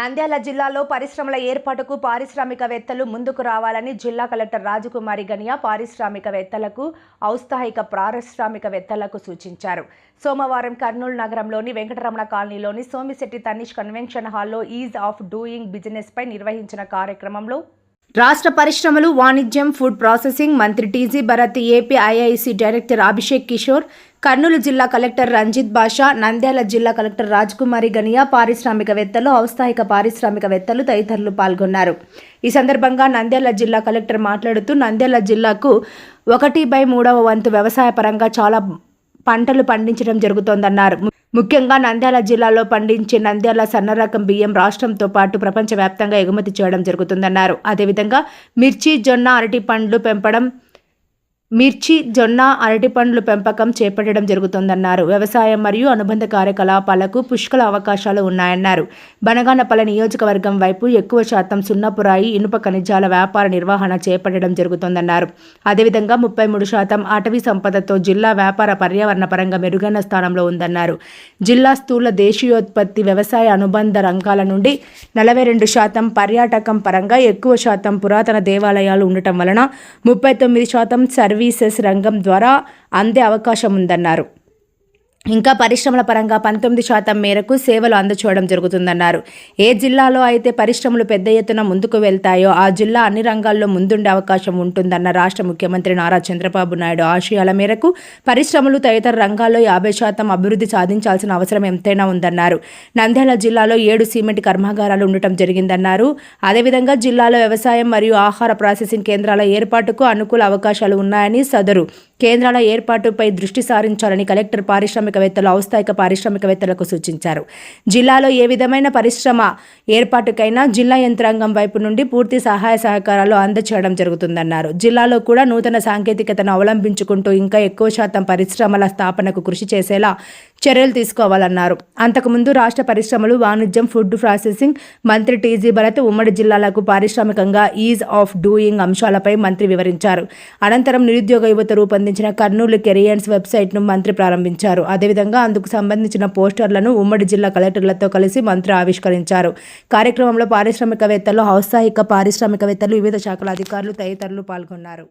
నంద్యాల జిల్లాలో పరిశ్రమల ఏర్పాటుకు పారిశ్రామికవేత్తలు ముందుకు రావాలని జిల్లా కలెక్టర్ రాజకుమారి గనియా పారిశ్రామికవేత్తలకు ఔత్సాహిక పారిశ్రామికవేత్తలకు సూచించారు. సోమవారం కర్నూలు నగరంలోని వెంకటరమణ కాలనీలోని సోమిశెట్టి తనిష్ కన్వెన్షన్ హాల్లో ఈజ్ ఆఫ్ డూయింగ్ బిజినెస్ పై నిర్వహించిన కార్యక్రమంలో రాష్ట్ర పరిశ్రమలు వాణిజ్యం ఫుడ్ ప్రాసెసింగ్ మంత్రి TG Bharat AP IIC director Abhishek Kishore Kurnool జిల్లా కలెక్టర్ రంజిత్ బాషా నంద్యాల జిల్లా కలెక్టర్ రాజ్కుమారి గనియా పారిశ్రామికవేత్తలు ఔత్సాహిక పారిశ్రామికవేత్తలు తదితరులు పాల్గొన్నారు. ఈ సందర్భంగా నంద్యాల జిల్లా కలెక్టర్ మాట్లాడుతూ నంద్యాల జిల్లాకు ఒకటి బై మూడవ వంతు వ్యవసాయ పరంగా చాలా పంటలు పండించడం జరుగుతోందన్నారు. ముఖ్యంగా నంద్యాల జిల్లాలో పండించే నంద్యాల సన్న రకం బియ్యం రాష్ట్రంతో పాటు ప్రపంచవ్యాప్తంగా ఎగుమతి చేయడం జరుగుతుందన్నారు. అదేవిధంగా మిర్చి జొన్న అరటి పండ్లు పెంపడం మిర్చి జొన్న అరటి పండ్లు పెంపకం చేపట్టడం జరుగుతోందన్నారు. వ్యవసాయం మరియు అనుబంధ కార్యకలాపాలకు పుష్కల అవకాశాలు ఉన్నాయన్నారు. బనగానపల్లి నియోజకవర్గం వైపు ఎక్కువ శాతం సున్నపురాయి ఇనుప ఖనిజాల వ్యాపార నిర్వహణ చేపట్టడం జరుగుతోందన్నారు. అదేవిధంగా ముప్పై మూడు శాతం అటవీ సంపదతో జిల్లా వ్యాపార పర్యావరణ పరంగా మెరుగైన స్థానంలో ఉందన్నారు. జిల్లా స్థూల దేశీయోత్పత్తి వ్యవసాయ అనుబంధ రంగాల నుండి నలభై రెండు శాతం పర్యాటకం పరంగా ఎక్కువ శాతం పురాతన దేవాలయాలు ఉండటం వలన ముప్పై తొమ్మిది శాతం సర్వే సర్వీసెస్ రంగం ద్వారా అందే అవకాశం ఉందన్నారు ఇంకా పరిశ్రమల పరంగా పంతొమ్మిది శాతం మేరకు సేవలు అందచేయడం జరుగుతుందన్నారు. ఏ జిల్లాలో అయితే పరిశ్రమలు పెద్ద ఎత్తున ముందుకు వెళ్తాయో ఆ జిల్లా అన్ని రంగాల్లో ముందుండే అవకాశం ఉంటుందన్న రాష్ట్ర ముఖ్యమంత్రి నారా చంద్రబాబు నాయుడు ఆశయాల మేరకు పరిశ్రమలు తదితర రంగాల్లో యాభై శాతం అభివృద్ధి సాధించాల్సిన అవసరం ఎంతైనా ఉందన్నారు. నంద్యాల జిల్లాలో ఏడు సిమెంట్ కర్మాగారాలు ఉండటం జరిగిందన్నారు. అదేవిధంగా జిల్లాలో వ్యవసాయం మరియు ఆహార ప్రాసెసింగ్ కేంద్రాల ఏర్పాటుకు అనుకూల అవకాశాలు ఉన్నాయని సదరు కేంద్రాల ఏర్పాటుపై దృష్టి సారించాలని కలెక్టర్ పారిశ్రామికవేత్తలు ఔత్సాహిక పారిశ్రామికవేత్తలకు సూచించారు. జిల్లాలో ఏ విధమైన పరిశ్రమ ఏర్పాటుకైనా జిల్లా యంత్రాంగం వైపు నుండి పూర్తి సహాయ సహకారాలు అందచేయడం జరుగుతుందన్నారు. జిల్లాలో కూడా నూతన సాంకేతికతను అవలంబించుకుంటూ ఇంకా ఎక్కువ శాతం పరిశ్రమల స్థాపనకు కృషి చేసేలా చర్యలు తీసుకోవాలన్నారు. అంతకుముందు రాష్ట్ర పరిశ్రమలు వాణిజ్యం ఫుడ్ ప్రాసెసింగ్ మంత్రి టీజీ భరత్ ఉమ్మడి జిల్లాలకు పారిశ్రామికంగా ఈజ్ ఆఫ్ డూయింగ్ అంశాలపై మంత్రి వివరించారు. అనంతరం నిరుద్యోగ యువత రూపొందించిన కర్నూలు కెరియన్స్ వెబ్సైట్ను మంత్రి ప్రారంభించారు. అదేవిధంగా అందుకు సంబంధించిన పోస్టర్లను ఉమ్మడి జిల్లా కలెక్టర్లతో కలిసి మంత్రి ఆవిష్కరించారు. కార్యక్రమంలో పారిశ్రామికవేత్తలు ఔత్సాహిక పారిశ్రామికవేత్తలు వివిధ శాఖల అధికారులు తదితరులు పాల్గొన్నారు.